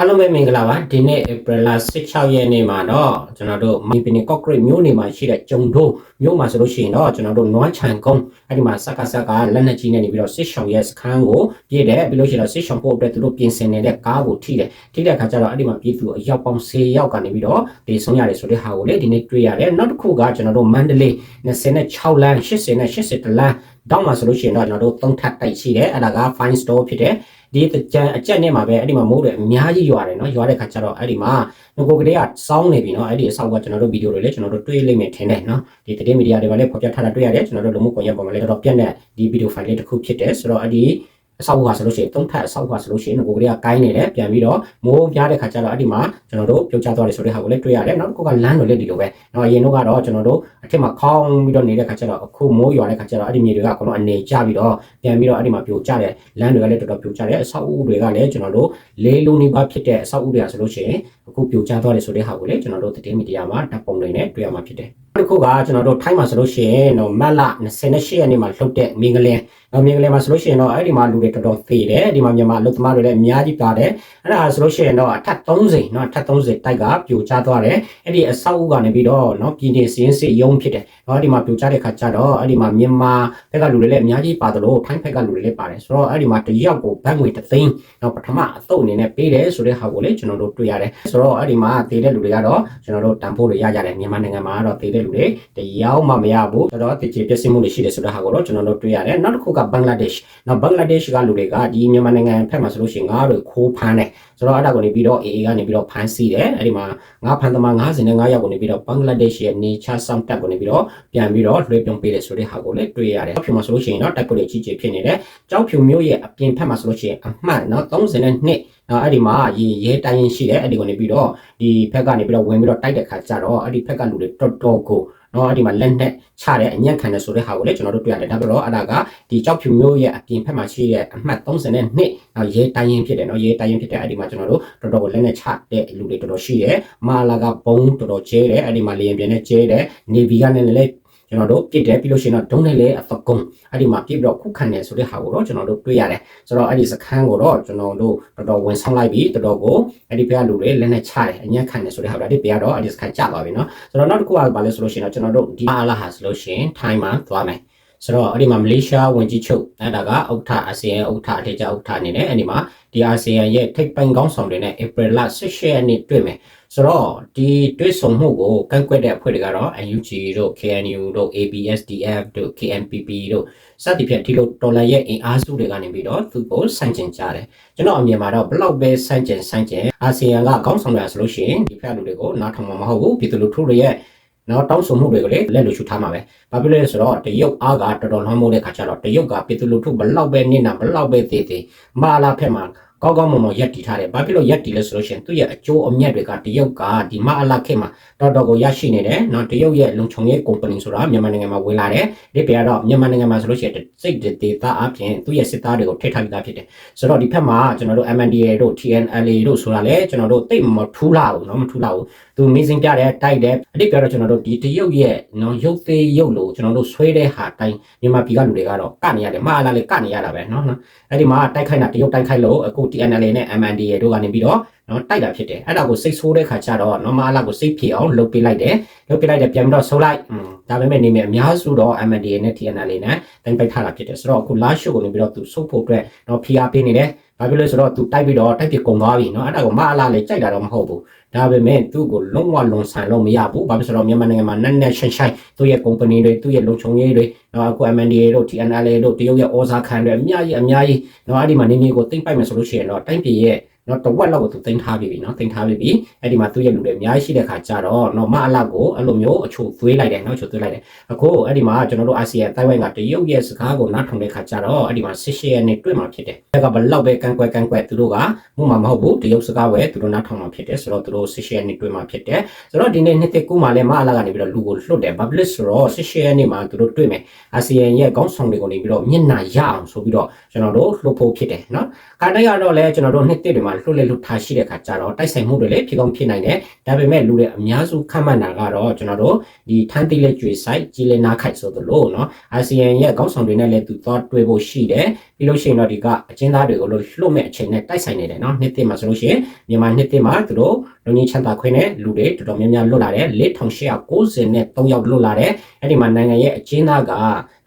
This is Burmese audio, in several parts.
အားလုံးပဲမင်္ဂလာပါဒီနေ့ April 16ရက်နေ့မှာတော့ကျွန်တော်တို့မီပနီကော့ဂရိတ်မြို့နယ်မှာရှိတဲ့ကျုံတို့မြို့မှာဆိုလို့ရှိရင်တော့ကျွန်တော်တို့နွမ်းချန်ကုန်းအဲ့ဒီမှာစက်ကစက်ကလက်နက်ကြီးနဲ့နေပြီးတော့စစ်ဆောင်ရဲ့စခန်းကိုပြည့်တယ်ပြီးလို့ရှိရင်တော့စစ်ဆောင်ဖို့အတွက်သူတို့ပြင်ဆင်နေတဲ့ကားကိုထိတယ်ထိတဲ့အခါကျတော့အဲ့ဒီမှာပြည်သူအယောက်ပေါင်း10ယောက်ကနေပြီးတော့ဒီဆုံးရတယ်ဆိုတဲ့ဟာကိုလေဒီနေ့တွေ့ရတယ်နောက်တစ်ခုကကျွန်တော်တို့မန္တလေး26လမ်း80နဲ့80လမ်းတောင်းမှာဆိုလို့ရှိရင်တော့ကျွန်တော်တို့သုံးထပ်တိုက်ရှိတယ်အဲ့ဒါက fine store ဖြစ်တယ် ဒီကြံအကြက်နဲ့မှာပဲအဲ့ဒီမှာမိုးတွေအများကြီးရွာတယ်နော်ရွာတဲ့ခါကျတော့အဲ့ဒီမှာငကိုကလေးကစောင်းနေပြီနော်အဲ့ဒီအဆောက်ကကျွန်တော်တို့ဗီဒီယိုတွေလည်းကျွန်တော်တို့တွေ့လိမ့်မယ်ထင်တယ်နော်ဒီတတိမီဒီယာတွေမှာလည်းဖော်ပြထားတာတွေ့ရတယ်ကျွန်တော်တို့လူမှုကွန်ရက်ပေါ်မှာလည်းတော်တော်ပြန့်တဲ့ဒီဗီဒီယိုဖိုင်လေးတစ်ခုဖြစ်တယ်ဆိုတော့အဲ့ဒီ အဆောက်ကဆိုလို့ရှိရင်သုံးထပ်အဆောက်ကဆိုလို့ရှိရင်ငကိုကလေးကကိုင်းနေတယ်ပြန်ပြီးတော့မိုးပြားတဲ့ခါကျတော့အဲ့ဒီမှာကျွန်တော်တို့ပြုတ်ချသွားတယ်ဆိုတဲ့ဟာကိုလည်းတွေ့ရတယ်နောက်တစ်ခုကလမ်းတွေလည်းဒီလိုပဲနော်အရင်တော့ကတော့ကျွန်တော်တို့အထက်မှာခေါင်းပြီးတော့နေတဲ့ခါကျတော့အခုမိုးရွာတဲ့ခါကျတော့အဲ့ဒီမြေတွေကအကုန်လုံးအနေကျပြီးတော့ပြန်ပြီးတော့အဲ့ဒီမှာပြိုကျတဲ့လမ်းတွေကလည်းတော်တော်ပြိုကျတယ်အဆောက်အဦတွေကလည်းကျွန်တော်တို့လေးလုံးနေပါဖြစ်တဲ့အဆောက်အဦတွေကဆိုလို့ရှိရင်အခုပြိုကျသွားတယ်ဆိုတဲ့ဟာကိုလည်းကျွန်တော်တို့သတင်းမီဒီယာမှာဓာတ်ပုံတွေနဲ့တွေ့ရမှာဖြစ်တယ်နောက်တစ်ခုကကျွန်တော်တို့ထိုင်းမှာဆိုလို့ရှိရင်တော့မတ်လ28ရက်နေ့မှာလှုပ်တဲ့မင်္ဂလင်နော်မင်္ဂလင်မှာဆိုလို့ရှိရင်တော့အဲ့ဒီမှာလူတွေတော်တော်သေးတယ်ဒီမှာမြန်မာအလုပ်သမားတွေလည်းအများကြီးပါတယ်အဲ့ဒါဆိုလို့ရှိရင်တော့အထက်30နော်အထက်30တိုက်ကပြိုကျသွားတယ်အဲ့ဒီအဆောက်အဦကနေပြီးတော့နော်ပြည်နေစင်းစစ်ရုံးဖြစ်တယ်နော်ဒီမှာပြိုကျတဲ့ခါကျတော့အဲ့ဒီမှာမြန်မာဘက်ကလူတွေလည်းအများကြီးပါတယ်လို့ထိုင်းဘက်ကလူတွေလည်းပါတယ်ဆိုတော့အဲ့ဒီမှာတယောက်ကိုဘတ်ငွေ3သိန်းနော်ပထမအသုတ်အနေနဲ့ပေးတယ်ဆိုတဲ့ဟာကိုလည်းကျွန်တော်တို့တွေ့ရတယ်ဆိုတော့အဲ့ဒီမှာတည်တဲ့လူတွေကတော့ကျွန်တော်တို့တန်ဖိုးတွေရကြတယ်မြန်မာနိုင်ငံမှာကတော့တည်တဲ့လူတွေတယောက်မှမရဘူးဆိုတော့တည်ကြည်ပြည့်စုံမှုတွေရှိတယ်ဆိုတဲ့ဟာကိုတော့ကျွန်တော်တို့တွေ့ရတယ်နောက်တစ်ခုကဘင်္ဂလားဒေ့ရှ်နော်ဘင်္ဂလားဒေ့ရှ်ကလူတွေကဒီမြန်မာနိုင်ငံဖက်မှာဆိုလို့ရှိရင်ငါတို့ခိုးဖမ်းတယ်ဆိုတော့အဲ့ဒါကိုနေပြီးတော့ AA ကနေပြီးတော့ဖမ်းဆီးတယ်အဲ့ဒီမှာငါဖမ်းသမား95ယောက်ကိုနေပြီးတော့ဘင်္ဂလားဒေ့ရှ်ရဲ့ nature စောင့်တပ်ကိုနေပြီးတော့ပြန်ပြီးတော့လွှဲပြောင်းပေးတယ်ဆိုတဲ့ဟာကိုလည်းတွေ့ရတယ်။ဖြူမှာဆိုလို့ရှိရင်တော့တိုက်ပွဲတွေကြီးကြီးဖြစ်နေတယ်။ကြောက်ဖြူမျိုးရဲ့အပြင်ဖက်မှာဆိုလို့ရှိရင်အမှတ်နော်32နော်အဲ့ဒီမှာရေရဲတိုင်းရင်ရှိတယ်အဲ့ဒီကနေပြီးတော့ဒီဖက်ကနေပြီးတော့ဝင်ပြီးတော့တိုက်တဲ့ခါကျတော့အဲ့ဒီဖက်ကလူတွေတော်တော်ကို နော်အဲ့ဒီမှာလက်နဲ့ချတဲ့အညံ့ခံတယ်ဆိုတဲ့ဟာကိုလည်းကျွန်တော်တို့တွေ့ရတယ်ဒါပေတော့အဲ့ဒါကဒီကြောက်ဖြူမျိုးရဲ့အပြင်ဖက်မှာရှိတဲ့အမှတ်32နော်ရဲတိုင်းရင်ဖြစ်တယ်နော်ရဲတိုင်းရင်ဖြစ်တဲ့အဲ့ဒီမှာကျွန်တော်တို့တော်တော်ကိုလက်နဲ့ချတဲ့လူတွေတော်တော်ရှိတယ်မာလာကဘုံတော်တော်ကျဲတယ်အဲ့ဒီမှာလေရင်ပြင်းနဲ့ကျဲတယ်နေဗီကလည်းလည်း ကျွန်တော်တို့ပြစ်တယ်ပြီးလို့ရှိရင်တော့ဒုံးနဲ့လည်းအဖကုံအဲ့ဒီမှာပြစ်ပြီးတော့ခုခံတယ်ဆိုတဲ့ဟာကိုတော့ကျွန်တော်တို့တွေ့ရတယ်ဆိုတော့အဲ့ဒီစခန်းကိုတော့ကျွန်တော်တို့တော်တော်ဝင်ဆောင်လိုက်ပြီးတော်တော်ကိုအဲ့ဒီဘက်ကလူတွေလက်နဲ့ချတယ်အညံ့ခံတယ်ဆိုတဲ့ဟာအဲ့ဒီဘက်ကတော့အဲ့ဒီစခန်းကျသွားပြီเนาะဆိုတော့နောက်တစ်ခုကဘာလဲဆိုလို့ရှိရင်တော့ကျွန်တော်တို့ဒီအာလာဟာဆိုလို့ရှိရင်ထိုင်းမှာသွားမယ် ဆိုတော့အဲ့ဒီမှာမလေးရှားဝင်ကြီးချုပ်အဲ့ဒါကဥက္ကဋ္ဌအာဆီယံဥက္ကဋ္ဌအထက်ကျဥက္ကဋ္ဌအနေနဲ့အဲ့ဒီမှာဒီအာဆီယံရဲ့ထိပ်ပိုင်းကောင်းဆောင်တွေနဲ့ April လ18ရက်နေ့တွေ့မယ်ဆိုတော့ဒီတွေ့ဆုံမှုကိုကန့်ကွက်တဲ့အဖွဲ့တွေကတော့ UNG တို့ KNU တို့ ABSDF တို့ KNPP တို့စသဖြင့်ဒီလိုတော်လန်ရဲ့အင်အားစုတွေကနေပြီးတော့သူ့ကိုဆန့်ကျင်ကြတယ်ကျွန်တော်အမြင်မှာတော့ဘလောက်ပဲဆန့်ကျင်ဆန့်ကျင်အာဆီယံကကောင်းဆောင်ရဆိုလို့ရှိရင်ဒီဖက်လူတွေကိုနားထောင်မှာမဟုတ်ဘူးပြည်သူလူထုတွေရဲ့ နော်တောင်းဆိုမှုတွေကိုလည်းလက်လူရှုထားမှာပဲ။ဘာဖြစ်လဲဆိုတော့တရုတ်အားကတော်တော်လွှမ်းမိုးတဲ့ခါကျတော့တရုတ်ကပြည်သူလူထုဘလောက်ပဲနစ်နာဘလောက်ပဲသေးသေးမာလာဖက်မှာ ကောင်းကောင်းမွန်မွန်ရက်တည်ထားတယ်။ဘာဖြစ်လို့ရက်တည်လဲဆိုလို့ရှိရင်သူ့ရဲ့အကျိုးအမြတ်တွေကတရုတ်ကဒီမအလခေတ်မှာတော်တော်ကိုရရှိနေတယ်။နော်တရုတ်ရဲ့လုံခြုံရေးကုမ္ပဏီဆိုတာမြန်မာနိုင်ငံမှာဝင်လာတယ်။ဒီပြကတော့မြန်မာနိုင်ငံမှာဆိုလို့ရှိရင်စိတ်ဒေသအပြင်သူ့ရဲ့စစ်သားတွေကိုထိထားပြီးသားဖြစ်တယ်။ဆိုတော့ဒီဖက်မှာကျွန်တော်တို့ MNDA တို့ TNLA တို့ဆိုတာလေကျွန်တော်တို့တိတ်မထူးလာဘူးနော်မထူးလာဘူး။သူမင်းစင်ပြတယ်တိုက်တယ်အတိတ်ကတော့ကျွန်တော်တို့ဒီတရုတ်ရဲ့နော်ရုပ်သေးရုပ်လို့ကျွန်တော်တို့ဆွဲတဲ့ဟာတိုင်းမြန်မာပြည်ကလူတွေကတော့ကနေရတယ်မအလားလေကနေရတာပဲနော်နော်အဲ့ဒီမှာတိုက်ခိုက်တာတရုတ်တိုက်ခိုက်လို့အခု TNLA နဲ့ MNDA တို့ကနေပြီးတော့ နော်တိုက်တာဖြစ်တယ်အဲ့ဒါကိုစိတ်ဆိုးတဲ့ခါကျတော့နော်မအလားကိုစိတ်ဖြစ်အောင်လုပ်ပေးလိုက်တယ်လုပ်ပေးလိုက်တယ်ပြန်ပြီးတော့ဆိုးလိုက်อืมဒါပေမဲ့နေမဲ့အများစုတော့ MNDA နဲ့ TNLA နဲ့တိုင်းပိုက်ထားတာဖြစ်တယ်ဆိုတော့အခု last show ကိုနေပြီးတော့သူစုပ်ဖို့အတွက်နော် PR ပေးနေတယ်ဘာဖြစ်လဲဆိုတော့သူတိုက်ပြီးတော့တိုက်ပြကုန်သွားပြီเนาะအဲ့ဒါကိုမအလားလေကြိုက်တာတော့မဟုတ်ဘူးဒါပေမဲ့သူ့ကိုလုံးဝလွန်ဆန်လို့မရဘူးဘာဖြစ်လို့မြန်မာနိုင်ငံမှာနက်နက်ရှိုင်းရှိုင်းသူ့ရဲ့ company တွေသူ့ရဲ့လုံခြုံရေးတွေနော်အခု MNDA တို့ TNLA တို့တရုတ်ရဲ့ဩဇာခံတွေအများကြီးအများကြီးနော်အဲ့ဒီမှာနေမျိုးကိုသိမ့်ပိုက်မယ်ဆိုလို့ရှိရင်တော့တိုင်းပြည်ရဲ့ နော်တဝက်လောက်ကိုသူတင်ထားပြီနော်တင်ထားပြီအဲ့ဒီမှာသူ့ရဲ့လူတွေအများကြီးရှိတဲ့ခါကျတော့နော်မအလောက်ကိုအဲ့လိုမျိုးအချို့သွေးလိုက်တယ်နော်ချို့သွေးလိုက်တယ်အခုအဲ့ဒီမှာကျွန်တော်တို့အာဆီယံတိုင်းဝိုင်းကတရုတ်ရဲ့စကားကိုနားထောင်တဲ့ခါကျတော့အဲ့ဒီမှာရှစ်ရှစ်ရက်နဲ့တွေ့မှာဖြစ်တယ်အဲ့ကဘလောက်ပဲကန့်ကွက်ကန့်ကွက်သူတို့ကမှုမှာမဟုတ်ဘူးတရုတ်စကားပဲသူတို့နားထောင်မှာဖြစ်တယ်ဆိုတော့သူတို့ရှစ်ရှစ်ရက်နဲ့တွေ့မှာဖြစ်တယ်ဆိုတော့ဒီနေ့နှစ်သက်ကူမှာလည်းမအလောက်ကနေပြီးတော့လူကိုလွတ်တယ်ဘာဖြစ်လဲဆိုတော့ရှစ်ရှစ်ရက်နေ့မှာသူတို့တွေ့မယ်အာဆီယံရဲ့ခေါင်းဆောင်တွေကိုနေပြီးတော့မျက်နှာရအောင်ဆိုပြီးတော့ကျွန်တော်တို့လှုပ်ဖို့ဖြစ်တယ်နော်ခါတိုင်းကတော့လည်းကျွန်တော်တို့နှစ်သက်တွေမှာလွတ်လပ်လွတ်ထားရှိတဲ့ခါကျတော့တိုက်ဆိုင်မှုတွေလည်းဖြစ်ကောင်းဖြစ်နိုင်တယ်ဒါပေမဲ့လူတွေအများစုခန့်မှန်းတာကတော့ကျွန်တော်တို့ဒီထန်းတိလက်ကျွေဆိုင်ကြီးလက်နာခိုက်ဆိုသလိုနော်အာဆီယံရဲ့ခေါင်းဆောင်တွေနဲ့လည်းသူသွားတွေ့ဖို့ရှိတယ်ပြီးလို့ရှိရင်တော့ဒီကအကျဉ်းသားတွေကိုလို့လွတ်မဲ့အချိန်နဲ့တိုက်ဆိုင်နေတယ်နော်နှစ်သိမှာဆိုလို့ရှိရင်မြန်မာနှစ်သိမှာသူတို့လူကြီးချမ်းသာခွင့်နဲ့လူတွေတော်တော်များများလွတ်လာတယ်4890နဲ့3ယောက်လွတ်လာတယ်အဲ့ဒီမှာနိုင်ငံရဲ့အကျဉ်းသားက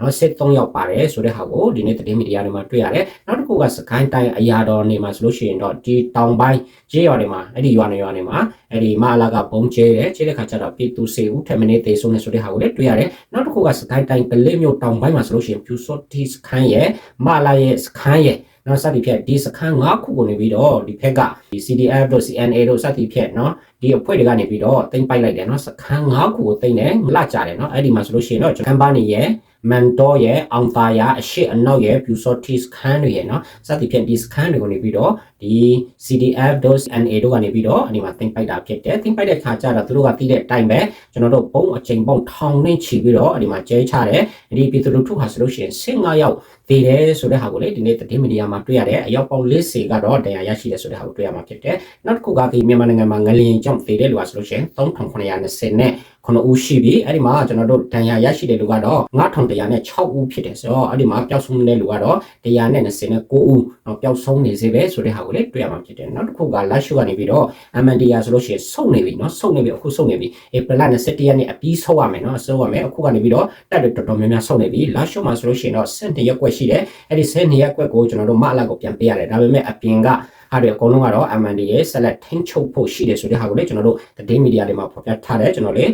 နော်စစ်3ယောက်ပါတယ်ဆိုတဲ့ဟာကိုဒီနေ့သတင်းမီဒီယာတွေမှာတွေ့ရတယ်နောက်တစ်ခုကစကိုင်းတိုင်းအရာတော်နေမှာဆိုလို့ရှိရင်တော့ဒီတောင်ပိုင်းကျေးရွာတွေမှာအဲ့ဒီရွာနေရွာနေမှာအဲ့ဒီမအလာကဘုံကျဲတယ်ကျဲတဲ့ခါကျတော့ပြည်သူစေဦးထက်မင်းသေးဆုံးနေဆိုတဲ့ဟာကိုလည်းတွေ့ရတယ်နောက်တစ်ခုကစကိုင်းတိုင်းကလေးမျိုးတောင်ပိုင်းမှာဆိုလို့ရှိရင်ဖြူစော့တီစခန်းရဲ့မအလာရဲ့စခန်းရဲ့နော်စသည်ဖြင့်ဒီစခန်း၅ခုကိုနေပြီးတော့ဒီဖက်ကဒီ CDF တို့ CNA တို့စသည်ဖြင့်နော်ဒီအဖွဲ့တွေကနေပြီးတော့တင်ပိုက်လိုက်တယ်နော်စခန်း၅ခုကိုတင်တယ်လကြတယ်နော်အဲ့ဒီမှာဆိုလို့ရှိရင်တော့ကမ်ပနီရဲ့ မန်တော်ရဲ့အောင်သာယာအရှိအနောက်ရဲ့ Blue Sortie စခန်းတွေရဲ့နော်စသည်ဖြင့်ဒီစခန်းတွေကိုနေပြီးတော့ဒီ CDF တို့ NA တို့ကနေပြီးတော့အဒီမှာတင်ပိုက်တာဖြစ်တယ်တင်ပိုက်တဲ့ခါကျတော့သူတို့ကတီးတဲ့အတိုင်းပဲကျွန်တော်တို့ပုံအချိန်ပုံထောင်နှင်းချီပြီးတော့အဒီမှာကျဲချတယ်ဒီပြည်သူလူထုဟာဆိုလို့ရှိရင်15ယောက် တည်တယ်ဆိုတဲ့ဟာကိုလေဒီနေ့သတင်းမီဒီယာမှာတွေ့ရတယ်အယောက်ပေါင်း40ကတော့တရားရရှိတယ်ဆိုတဲ့ဟာကိုတွေ့ရမှာဖြစ်တယ်နောက်တစ်ခုကဒီမြန်မာနိုင်ငံမှာငလျင်ကြောင့်တည်တဲ့လူဟာဆိုလို့ရှိရင်3920နဲ့ခုနှစ်ဦးရှိပြီအဲ့ဒီမှာကျွန်တော်တို့ဒဏ်ရာရရှိတဲ့လူကတော့9100နဲ့6ဦးဖြစ်တယ်ဆိုတော့အဲ့ဒီမှာပျောက်ဆုံးတဲ့လူကတော့129ဦးတော့ပျောက်ဆုံးနေစေပဲဆိုတဲ့ဟာကိုလေတွေ့ရမှာဖြစ်တယ်နောက်တစ်ခုကလာရှုကနေပြီးတော့ MNDR ဆိုလို့ရှိရင်စုံနေပြီเนาะစုံနေပြီအခုစုံနေပြီဧပြီလ21ရက်နေ့အပြီးဆုံးရမယ်เนาะဆုံးရမယ်အခုကနေပြီးတော့တက်တယ်တော်တော်များများစုံနေပြီလာရှုမှာဆိုလို့ရှိရင်တော့12ရက်ကွက် ိရှိတယ်အဲ့ဒီ12ရက်ကွက်ကိုကျွန်တော်တို့မအလာကိုပြန်ပေးရတယ်ဒါပေမဲ့အပြင်ကအားတွေအကုန်လုံးကတော့ MND ရဲ့ select ထိန်းချုပ်ဖို့ရှိတယ်ဆိုတဲ့ဟာကိုလေကျွန်တော်တို့သတင်းမီဒီယာတွေမှာဖော်ပြထားတယ်ကျွန်တော်လေ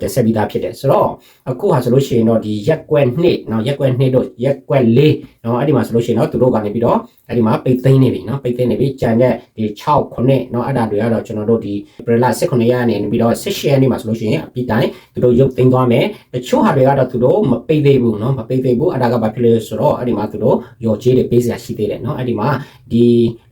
တက်ဆက်ပြီးသားဖြစ်တယ်ဆိုတော့အခုဟာဆိုလို့ရှိရင်တော့ဒီရက်ကွက်နှစ်နော်ရက်ကွက်နှစ်တို့ရက်ကွက်လေးနော်အဲ့ဒီမှာဆိုလို့ရှိရင်တော့သူတို့ကနေပြီးတော့အဲ့ဒီမှာပိတ်သိမ်းနေပြီနော်ပိတ်သိမ်းနေပြီကြံတဲ့ဒီ6ခုနှစ်နော်အဲ့ဒါတွေကတော့ကျွန်တော်တို့ဒီ umbrella 6ခုနှစ်ရနေပြီးတော့16ရက်နေ့မှာဆိုလို့ရှိရင်အပြစ်တိုင်းသူတို့ရုပ်သိမ်းသွားမယ်တချို့ဟာတွေကတော့သူတို့မပိတ်သေးဘူးနော်မပိတ်သေးဘူးအဲ့ဒါကဘာဖြစ်လဲဆိုတော့အဲ့ဒီမှာသူတို့ရော်ကြေးတွေပေးစရာရှိသေးတယ်နော်အဲ့ဒီမှာဒီ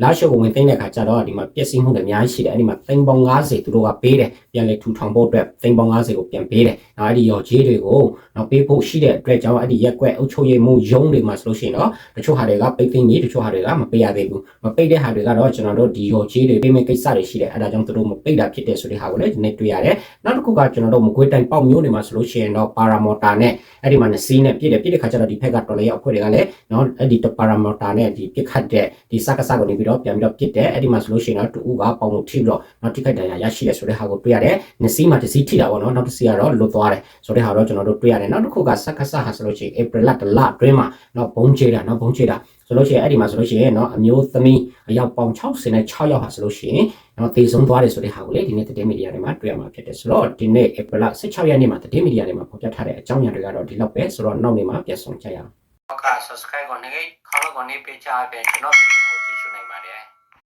လာရှုပ်ကိုဝင်သိမ်းတဲ့အခါကျတော့ဒီမှာပျက်စီးမှုတွေအများကြီးရှိတယ်အဲ့ဒီမှာသိမ်းပေါင်း90သူတို့ကပေးတယ်ပြန်လေထူထောင်ဖို့အတွက်သိမ်းပေါင်း90ကိုပြန်ပေးတယ်နောက်အဲ့ဒီရော်ကြေးတွေကိုနောက်ပေးဖို့ရှိတဲ့အတွက်ကြောင့်အဲ့ဒီရက်ကွက်အုပ်ချုပ်ရေးမှုရုံးတွေမှာဆိုလို့ရှိရင်တော့တချို့ဟာတွေကပိတ်သိမ်းပြီးတချို့ဟာတွေကမပေးရသေးဘူးမပိတ်တဲ့ဟာတွေကတော့ကျွန်တော်တို့ဒီရော်ကြေးတွေပေးမယ့်ကိစ္စတွေရှိတယ်အဲ့ဒါကြောင့်သူတို့မပိတ်တာဖြစ်တယ်ဆိုတဲ့ဟာကိုလည်းဒီနေ့တွေ့ရတယ်နောက်တစ်ခုကကျွန်တော်တို့မကွေးတိုင်းပေါက်မျိုးတွေမှာဆိုလို့ရှိရင်တော့ပါရာမော်တာနဲ့အဲ့ဒီမှာနစီးနဲ့ပြည့်တယ်ပြည့်တဲ့ခါကျတော့ဒီဖက်ကတော်လေးရောက်အဖွဲ့တွေကလည်းနော်အဲ့ဒီပါရာမော်တာနဲ့ဒီပြစ်ခတ်တဲ့ဒီစကစကိုနေပြီးတော့ပြန်ပြီးတော့ပြစ်တယ်အဲ့ဒီမှာဆိုလို့ရှိရင်တော့တူဦးကပေါင်ကိုထိပြီးတော့နောက်ထိခိုက်ဒဏ်ရာရရှိတယ်ဆိုတဲ့ဟာကိုတွေ့ရတယ်နစီးမှာတစ်စီးထိတာပေါ့နော်နောက်တစ်စီးကတော့လွတ်သွားတယ်ဆိုတဲ့ဟာတော့ကျွန်တော်တို့တွေ့ရတယ်နောက်တစ်ခုကစကစဟာဆိုလို့ရှိရင် April လတလအတွင်းမှာနော်ဘုံချေတာနော်ဘုံချေတာဆိုလို့ရှိရင်အဲ့ဒီမှာဆိုလို့ရှိရင်เนาะအမျိုးသမီးအယောက်ပေါင်60နဲ့6ယောက်ဟာဆိုလို့ရှိရင်เนาะတည်ဆုံးသွားတယ်ဆိုတဲ့ဟာကိုလေဒီနေ့သတင်းမီဒီယာတွေမှာတွေ့ရမှာဖြစ်တယ်ဆိုတော့ဒီနေ့ April 16ရက်နေ့မှာသတင်းမီဒီယာတွေမှာဖော်ပြထားတဲ့အကြောင်းအရာတွေကတော့ဒီလောက်ပဲဆိုတော့နောက်နေ့မှာပြန်ဆောင်ကြရအောင် ဟုတ်ကဲ့ subscribe ကိုနေခေါင်းကိုနေပေးချပေးကျွန်တော်ဗီဒီယို